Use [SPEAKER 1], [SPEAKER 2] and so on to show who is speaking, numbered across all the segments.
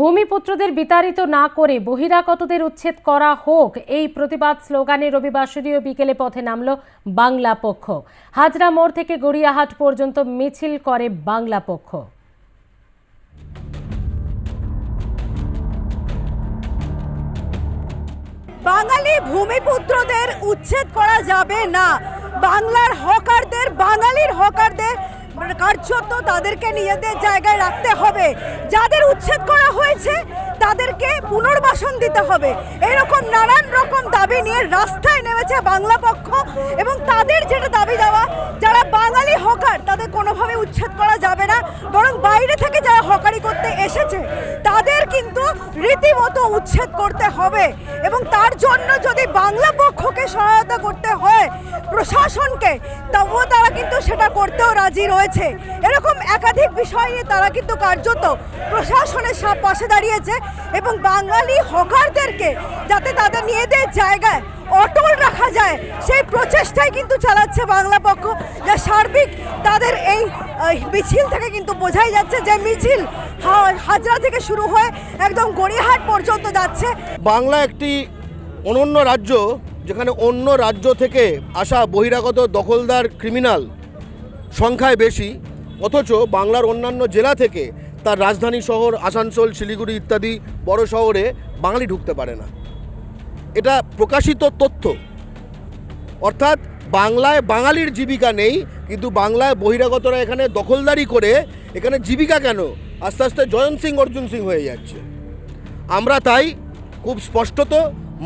[SPEAKER 1] ভূমিপুত্রদের বিতাড়িত না করে বহিরাগতদের উচ্ছেদ করা হোক, এই প্রতিবাদ স্লোগানে রবিবার শুরুও বিকেলে পথে নামল বাংলা পক্ষ। হাজরা মোড় থেকে গড়িয়াহাট পর্যন্ত মিছিল করে বাংলা পক্ষ।
[SPEAKER 2] বাঙালি ভূমিপুত্রদের উচ্ছেদ করা যাবে না। বাংলার হকারদের, বাঙালির হকারদের কার্যত তাদেরকে নিজেদের জায়গায় রাখতে হবে। যাদের উচ্ছেদ করা হয়েছে, তাদেরকে পুনর্বাসন দিতে হবে। এরকম নানান রকম দাবি নিয়ে রাস্তায় নেমেছে বাংলা পক্ষ এবং তাদের যেটা দাবি দেওয়া, যারা বাঙালি হকার, তাদের কোনোভাবে উচ্ছেদ করা যাবে না, বরং বাইরে থেকে যারা হকারি করতে এসেছে রীতিমতো উচ্ছেদ করতে হবে এবং তার জন্য যদি বাংলা পক্ষকে সহায়তা করতে হয় প্রশাসনকে, তবুও তারা কিন্তু সেটা করতেও রাজি রয়েছে। এরকম একাধিক বিষয় নিয়ে তারা কিন্তু কার্যত প্রশাসনের পাশে দাঁড়িয়েছে এবং বাঙালি হকারদেরকে যাতে তাদের নিজেদের জায়গায় অটল রাখা যায়, সেই প্রচেষ্টাই কিন্তু চালাচ্ছে বাংলা পক্ষ। যা সার্বিক তাদের এই মিছিল থেকে কিন্তু বোঝাই যাচ্ছে যে মিছিল হাজরা থেকে শুরু হয়ে একদম গড়িয়াহাট পর্যন্ত যাচ্ছে।
[SPEAKER 3] বাংলা একটি অনন্য রাজ্য, যেখানে অন্য রাজ্য থেকে আসা বহিরাগত দখলদার ক্রিমিনাল সংখ্যায় বেশি, অথচ বাংলার অন্যান্য জেলা থেকে তার রাজধানী শহর আসানসোল, শিলিগুড়ি ইত্যাদি বড় শহরে বাঙালি ঢুকতে পারে না। এটা প্রকাশিত তথ্য। অর্থাৎ বাংলায় বাঙালির জীবিকা নেই, কিন্তু বাংলায় বহিরাগতরা এখানে দখলদারি করে, এখানে জীবিকা কেন? আস্তে আস্তে জয়ন্ত সিং, অর্জুন সিং হয়ে যাচ্ছে। আমরা তাই খুব স্পষ্টত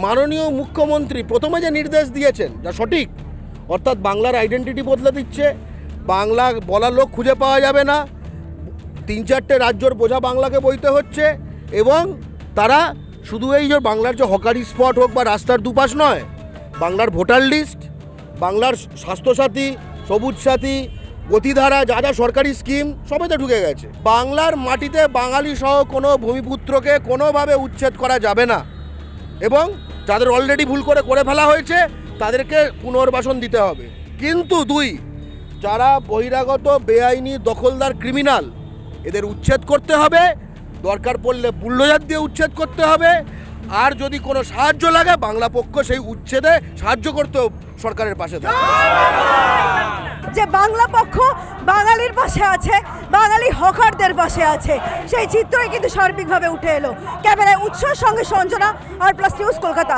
[SPEAKER 3] মাননীয় মুখ্যমন্ত্রী প্রথমে যে নির্দেশ দিয়েছেন, যা সঠিক, অর্থাৎ বাংলার আইডেন্টিটি বদলে দিচ্ছে, বাংলা বলার লোক খুঁজে পাওয়া যাবে না, তিন চারটে রাজ্যর বোঝা বাংলাকে বইতে হচ্ছে, এবং তারা শুধু এই যে বাংলার যে হকারি স্পট হোক বা রাস্তার দুপাশ নয়, বাংলার ভোটার লিস্ট, বাংলার স্বাস্থ্যসাথী, সবুজ সাথী গতিধারা যা যা সরকারি স্কিম সবেতে ঢুকে গেছে। বাংলার মাটিতে বাঙালি সহ কোনো ভূমিপুত্রকে কোনোভাবে উচ্ছেদ করা যাবে না। এবং যাদের অলরেডি ভুল করে করে ফেলা হয়েছে, তাদেরকে পুনর্বাসন দিতে হবে। কিন্তু দুই, যারা বহিরাগত, বেআইনি, দখলদার ক্রিমিনাল এদের উচ্ছেদ করতে হবে। দরকার পড়লে বুল্ডোজার দিয়ে উচ্ছেদ করতে হবে। আর যদি কোনো সাহায্য লাগে, বাংলা পক্ষ সেই উচ্ছেদে সাহায্য করতেও সরকারের পাশে থাকে
[SPEAKER 2] যে বাংলা পক্ষ বাঙালির পাশে আছে, বাঙালি হকারদের পাশে আছে। সেই চিত্রই কিন্তু সার্বিকভাবে উঠে এলো। ক্যামেরায় উৎসর সঙ্গে Sanjana, R plus news Kolkata.